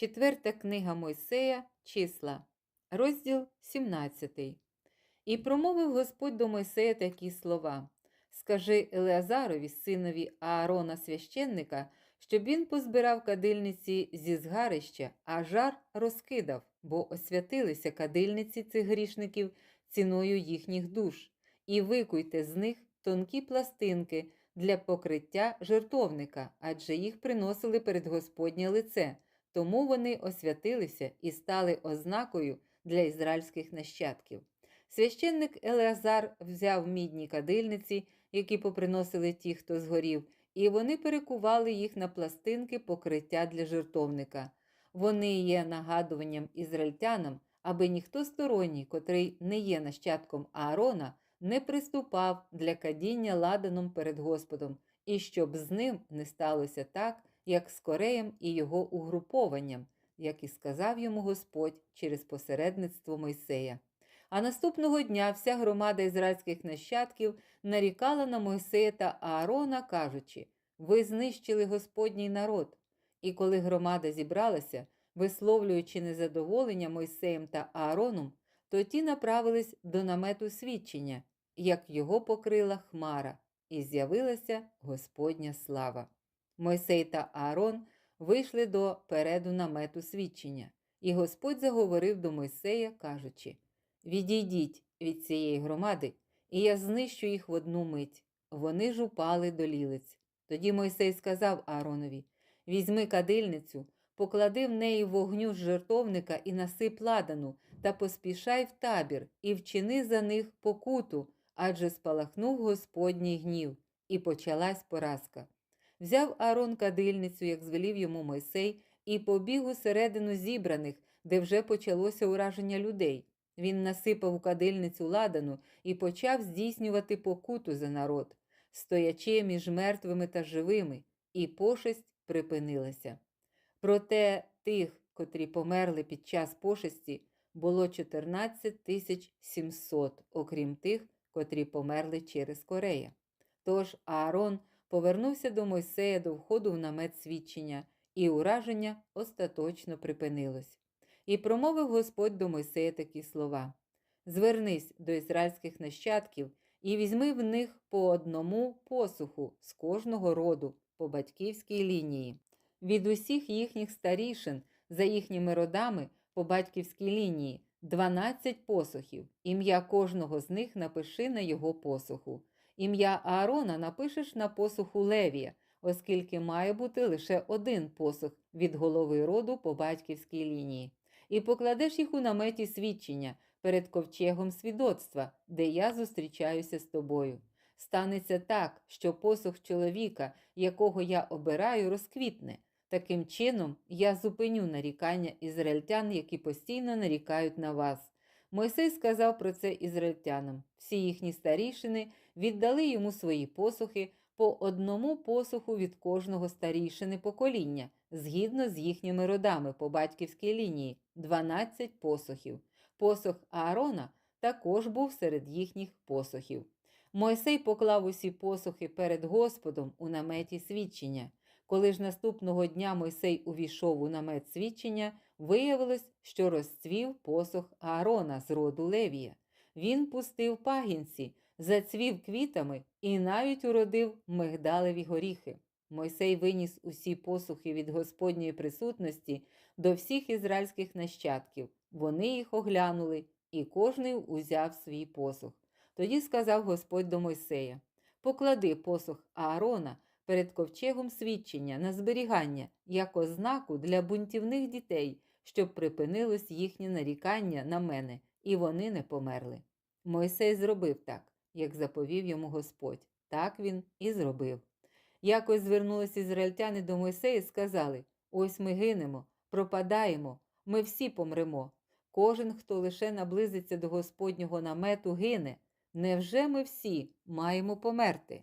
Четверта книга Мойсея, числа, розділ 17. І промовив Господь до Мойсея такі слова: Скажи Елеазарові, синові Аарона священника, щоб він позбирав кадильниці зі згарища, а жар розкидав, бо освятилися кадильниці цих грішників ціною їхніх душ, і викуйте з них тонкі пластинки для покриття жертовника, адже їх приносили перед Господнє лице. Тому вони освятилися і стали ознакою для ізраїльських нащадків. Священник Елеазар взяв мідні кадильниці, які поприносили ті, хто згорів, і вони перекували їх на пластинки покриття для жертовника. Вони є нагадуванням ізраїльтянам, аби ніхто сторонній, котрий не є нащадком Аарона, не приступав для кадіння ладаном перед Господом, і щоб з ним не сталося так, як з Кореєм і його угрупованням, як і сказав йому Господь через посередництво Мойсея. А наступного дня вся громада ізраїльських нащадків нарікала на Мойсея та Аарона, кажучи: Ви знищили Господній народ. І коли громада зібралася, висловлюючи незадоволення Мойсеєм та Аароном, то ті направились до намету свідчення, як його покрила хмара, і з'явилася Господня слава. Мойсей та Аарон вийшли до переду намету свідчення, і Господь заговорив до Мойсея, кажучи: Відійдіть від цієї громади, і я знищу їх в одну мить. Вони ж упали до лілиць. Тоді Мойсей сказав Ааронові: Візьми кадильницю, поклади в неї вогню з жертовника і насип ладану, та поспішай в табір, і вчини за них покуту, адже спалахнув Господній гнів, і почалась поразка. Взяв Аарон кадильницю, як звелів йому Мойсей, і побіг у середину зібраних, де вже почалося ураження людей. Він насипав у кадильницю ладану і почав здійснювати покуту за народ, стоячи між мертвими та живими, і пошесть припинилася. Проте тих, котрі померли під час пошесті, було 14 тисяч 700, окрім тих, котрі померли через Корея. Тож Аарон повернувся до Мойсея до входу в намет свідчення, і ураження остаточно припинилось. І промовив Господь до Мойсея такі слова: Звернись до ізраїльських нащадків і візьми в них по одному посуху з кожного роду по батьківській лінії, від усіх їхніх старішин за їхніми родами по батьківській лінії 12 посухів. Ім'я кожного з них напиши на його посуху. Ім'я Аарона напишеш на посуху Левія, оскільки має бути лише один посух від голови роду по батьківській лінії, і покладеш їх у наметі свідчення перед ковчегом свідоцтва, де я зустрічаюся з тобою. Станеться так, що посух чоловіка, якого я обираю, розквітне. Таким чином, я зупиню нарікання ізраїльтян, які постійно нарікають на вас. Мойсей сказав про це ізраїльтянам. Всі їхні старішини віддали йому свої посухи по одному посуху від кожного старішини покоління, згідно з їхніми родами по батьківській лінії 12 посухів. Посух Аарона також був серед їхніх посухів. Мойсей поклав усі посухи перед Господом у наметі свідчення. Коли ж наступного дня Мойсей увійшов у намет свідчення, виявилось, що розцвів посох Аарона з роду Левія. Він пустив пагінці, зацвів квітами і навіть уродив мигдалеві горіхи. Мойсей виніс усі посухи від Господньої присутності до всіх ізраїльських нащадків. Вони їх оглянули, і кожний узяв свій посух. Тоді сказав Господь до Мойсея: Поклади посух Аарона перед ковчегом свідчення на зберігання як ознаку для бунтівних дітей, щоб припинилось їхнє нарікання на мене, і вони не померли. Мойсей зробив так, як заповів йому Господь. Так він і зробив. Якось звернулися ізраїльтяни до Мойсея і сказали: Ось ми гинемо, пропадаємо, ми всі помремо. Кожен, хто лише наблизиться до Господнього намету, гине. Невже ми всі маємо померти?